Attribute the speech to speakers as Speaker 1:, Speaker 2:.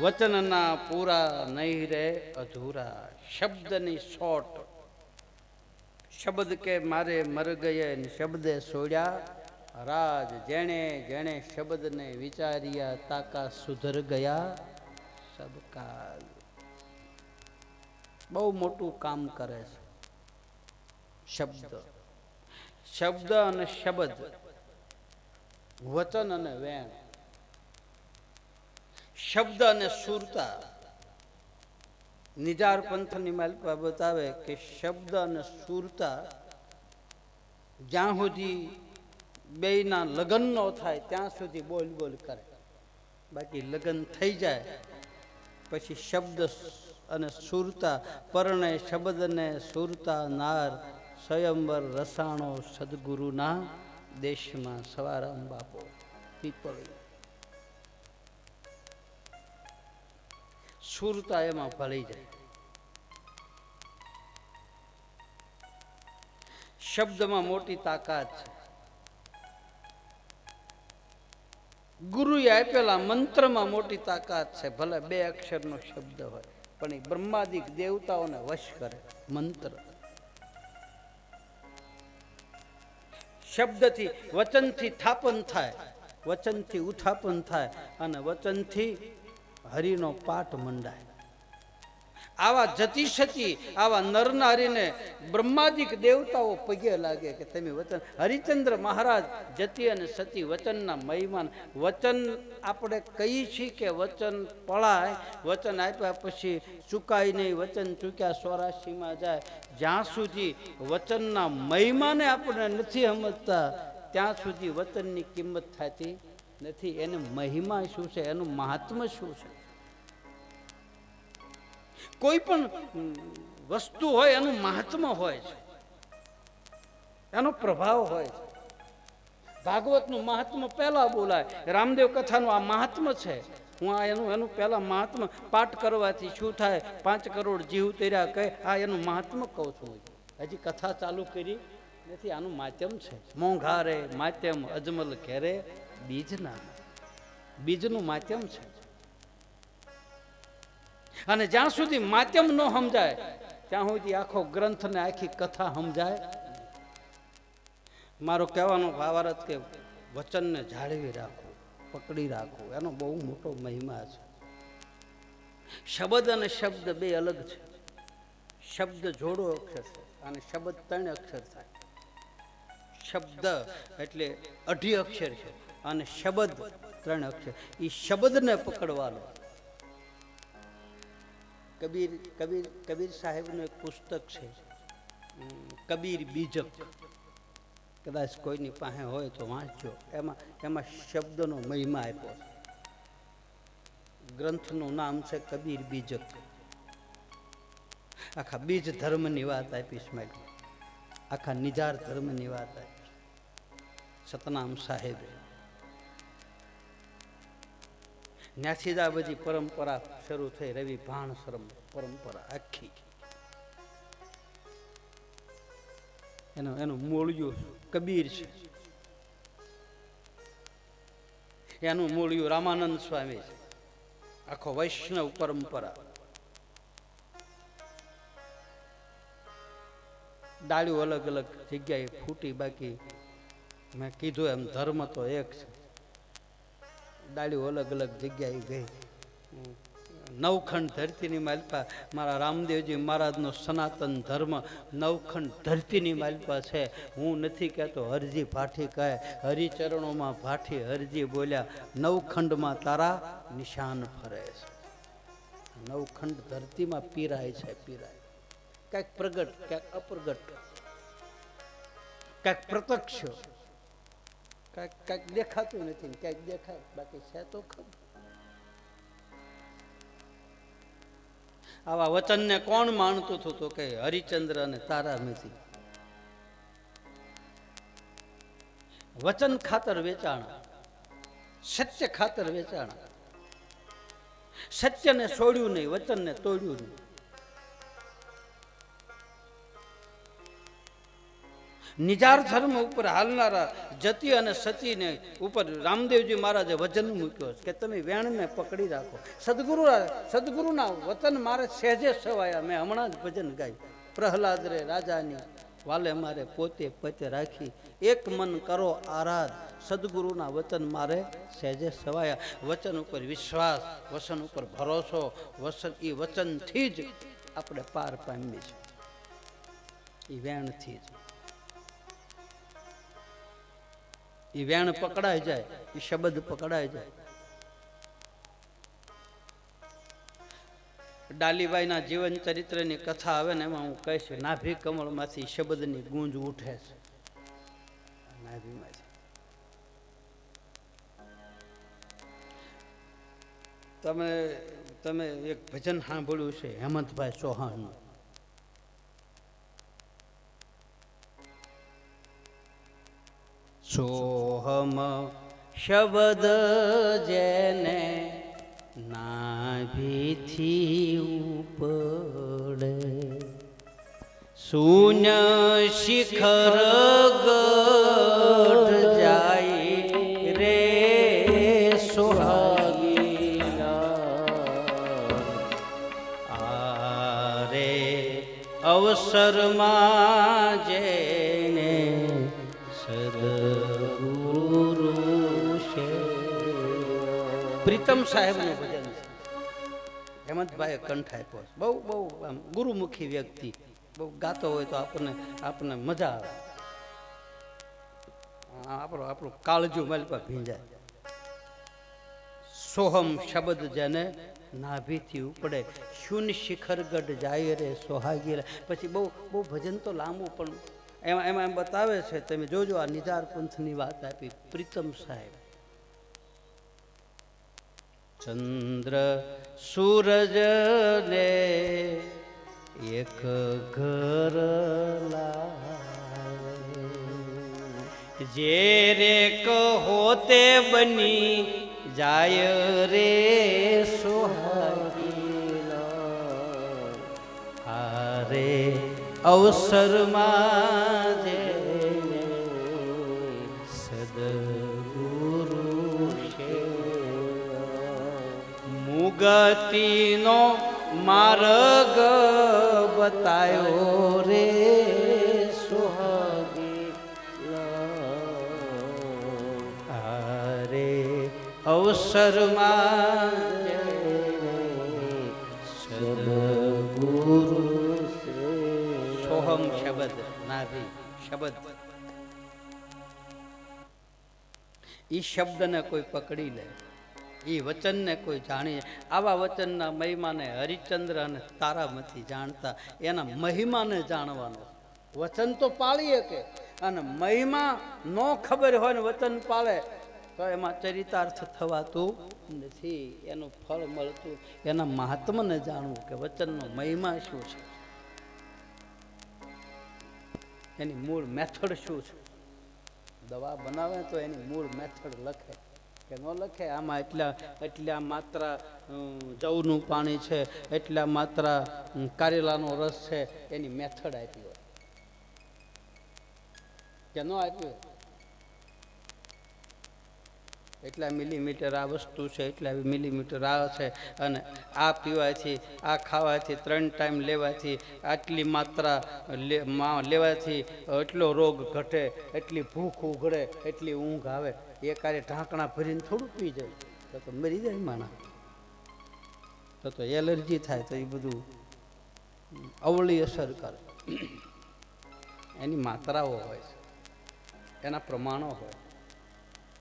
Speaker 1: વચનના પૂરા નહીં રે અધૂરા. શબ્દની શોટ. શબ્દ કે મારે મર ગયે શબ્દે સોડ્યા. રાજ જેણે જેણે શબ્દને વિચાર્યા, તાકા સુધર ગયા. સબકાલ. બહુ મોટું કામ કરે છે. શબ્દ. શબ્દ અને શબ્દ. વચન અને વેણ. શબ્દ અને સુરતા. નિજાર પંથની માલિકા બતાવે કે શબ્દ અને સુરતા જ્યાં સુધી બેયના લગ્ન ન થાય, ત્યાં સુધી બોલ બોલ કરે. બાકી લગ્ન થઈ જાય, પછી શબ્દ અને સુરતા પરણે શબ્દને સુરતા નાર, સ્વયંવર રસાણો સદગુરુના દેશમાં સવારામ બાપો. પીપળી સુરતા એમાં ભળી જાય. શબ્દમાં મોટી તાકાત છે. ગુરુએ આપેલા મંત્રમાં મોટી તાકાત છે. ભલે બે અક્ષરનો શબ્દ હોય, પણ એ બ્રહ્માદિક દેવતાઓને વશ કરે. મંત્ર. શબ્દથી વચનથી થાપન થાય. વચનથી ઉથાપન થાય અને વચનથી હરિનો પાઠ મંડાય. આવા જતી સતી, આવા નરનારીને બ્રહ્માદિક દેવતાઓ પગે લાગે કે તમે વચન, હરિચંદ્ર મહારાજ જતી અને સતી વચનના મહિમાન, વચન આપણે કહીએ છીએ કે વચન પળાય, વચન આપ્યા પછી ચૂકાય નહીં, વચન ચૂક્યા સ્વરાશીમાં જાય. જ્યાં સુધી વચનના મહિમાને આપણે નથી સમજતા, ત્યાં સુધી વચનની કિંમત થતી નથી, એને મહિમા શું છે, એનું મહાત્મ્ય શું છે? કોઈ પણ વસ્તુ હોય, એનું મહાત્મ્ય હોય છે. એનો પ્રભાવ હોય છે. ભાગવતનું મહાત્મ્ય પહેલા બોલાય. રામદેવ કથાનું આ મહાત્મ્ય છે. હું આ એનું એનું પહેલા મહાત્મ્ય પાઠ કરવાથી શું થાય? પાંચ કરોડ જીવ તેર્યા કહે, આ એનું મહાત્મ્ય કહું છું હજી કથા ચાલુ કરી નથી, આનું માધ્યમ છે. મોંઘારે માધ્યમ અજમલ ઘેરે બીજના બીજનું માધ્યમ છે. અને જ્યાં સુધી માધ્યમ ન સમજાય, ત્યાં સુધી આખો ગ્રંથ ને આખી કથા સમજાય. મારો કહેવાનો ભાવાર્થ કે વચનને જાળવી રાખો, પકડી રાખો. એનો બહુ મોટો મહિમા છે. શબ્દ અને શબ્દ બે અલગ છે. શબ્દ જોડો અક્ષર છે અને શબ્દ ત્રણ અક્ષર થાય. શબ્દ એટલે અઢી અક્ષર છે. અને શબ્દ ત્રણ અક્ષર. એ શબ્દને પકડવાનો. કબીર કબીર કબીર સાહેબનું એક પુસ્તક છે. કબીર બીજક. કદાચ કોઈની પાસે હોય તો વાંચજો. એમાં એમાં શબ્દનો મહિમા આપ્યો ગ્રંથનું નામ છે કબીર બીજક. આખા બીજ ધર્મની વાત આપી સ્માઇલ આખા નિજાર ધર્મની વાત આપી. સતનામ સાહેબે. આ બધી પરંપરા શરૂ થઈ. રવિ ભાણ શ્રમ પરંપરા આખી. એનું એનું મૂળિયું કબીર છે. એનું મૂળિયું રામાનંદ સ્વામી છે. આખો વૈષ્ણવ પરંપરા. ડાળીઓ અલગ અલગ જગ્યાએ ફૂટી બાકી. મેં કીધું એમ ધર્મ તો એક છે. ડાળીઓ અલગ અલગ જગ્યાએ ગઈ. નવખંડ ધરતીની માલિકા મારા રામદેવજી મહારાજનો સનાતન ધર્મ નવખંડ ધરતીની માલિકા છે. હું નથી કહેતો હરજી ભાઠી કહે, હરિચરણોમાં ભાઠી હરજી બોલ્યા, નવખંડમાં તારા નિશાન ફરે છે. નવખંડ ધરતીમાં પીરાય છે, પીરાય. ક્યાંક પ્રગટ, ક્યાંક અપ્રગટ. ક્યાંક પ્રત્યક્ષ. કાંઈક કાંઈક દેખાતું નથી ને દેખાય. બાકી છે તો ખબર આવા વચનને કોણ માનતું હતું તો કે હરિચંદ્ર અને તારામતી વચન ખાતર વેચાણ, સત્ય ખાતર વેચાણ. સત્યને છોડ્યું નહીં, વચનને તોડ્યું નહીં. નિજાર ધર્મ ઉપર હાલનારા જતી અને સતીને ઉપર રામદેવજી મહારાજે વજન મૂક્યો કે તમે વેણને પકડી રાખો. સદગુરુ સદગુરુના વતન મારે સહેજે સવાયા. મેં હમણાં જ ભજન ગાયું. પ્રહલાદ રે રાજાની વાલે મારે પોતે પતે રાખી. એક મન કરો આરાધ. સદગુરુના વચન મારે સહેજે સવાયા. વચન ઉપર વિશ્વાસ વચન ઉપર ભરોસો વચન એ વચનથી જ આપણે પાર પામીએ છીએ. એ વેણથી જ. એ વેણ પકડાઈ જાય એ શબ્દ પકડાઈ જાય. ડાલીબાઈના જીવન ચરિત્રની કથા આવે ને એમાં હું કહીશ, નાભી કમળમાંથી શબ્દની ગુંજ ઉઠે છે. નાભીમાંથી. તમે તમે એક ભજન સાંભળ્યું છે, હેમંતભાઈ ચૌહાણનું. સોહમ શબ્દ જેને નાભીથી ઉપડે. શૂન્ય શિખર ગઢ જાય રે સોહાગીના. રે અવસરમાં જેને પ્રીતમ સાહેબનું ભજન છે. હેમંતભાઈએ કંઠ આપ્યો બહુ બહુ આમ ગુરુમુખી વ્યક્તિ. બહુ ગાતો હોય તો આપણને આપણને મજા આવે. આપણો, આપણું કાળજું મલપા ભીંજાય. સોહમ શબ્દ જેને નાભીથી ઉપડે. શૂન શિખર ગઢ જાય રે સોહાગી રે પછી બહુ બહુ ભજન તો લાંબુ, પણ એમાં એમાં એમ બતાવે છે, તમે જોજો આ નિધાર પંથની વાત આપી, પ્રીતમ સાહેબ. ચંદ્ર સૂરજ ને એક ઘર જે રે કહો તે બની જાય રે સોહાગીલા હારે અવસરમાં જે મુગતિનો માર્ગ બતાયો રે અરે અવસરમાં સદગુરુ સોહમ શબ્દ, નાભી શબ્દ. એ શબ્દને કોઈ પકડી લે. એ વચનને કોઈ જાણી આવા વચનના મહિમાને હરિચંદ્ર અને તારામતી જાણતા. એના મહિમાને જાણવાનો. વચન તો પાળી શકે અને મહિમા ન ખબર હોય ને વચન પાળે, તો એમાં ચરિતાર્થ થવાતું નથી. એનું ફળ મળતું. એના મહાત્મને જાણવું કે વચનનો મહિમા શું છે. એની મૂળ મેથડ શું છે? દવા બનાવે તો એની મૂળ મેથડ લખે. કે ન લખે. આમાં એટલા એટલા માત્ર જવનું પાણી છે, એટલા માત્રા કારેલાનો રસ છે, એની મેથડ આપી હોય. કે ન આપી હોય એટલા મિલીમીટર આ વસ્તુ છે, એટલા મિલીમીટર આ છે અને આ પીવાથી, આ ખાવાથી, ત્રણ ટાઈમ લેવાથી, આટલી માત્રા લેવાથી એટલો રોગ ઘટે, એટલી ભૂખ ઉઘડે એટલી ઊંઘ આવે. એ કારે ઢાંકણા ભરીને થોડું પી જાય. તો તો મરી જાય માણા. તો તો એલર્જી થાય, તો એ બધું અવળી અસર કરે. એની માત્રાઓ હોય છે. એના પ્રમાણો હોય.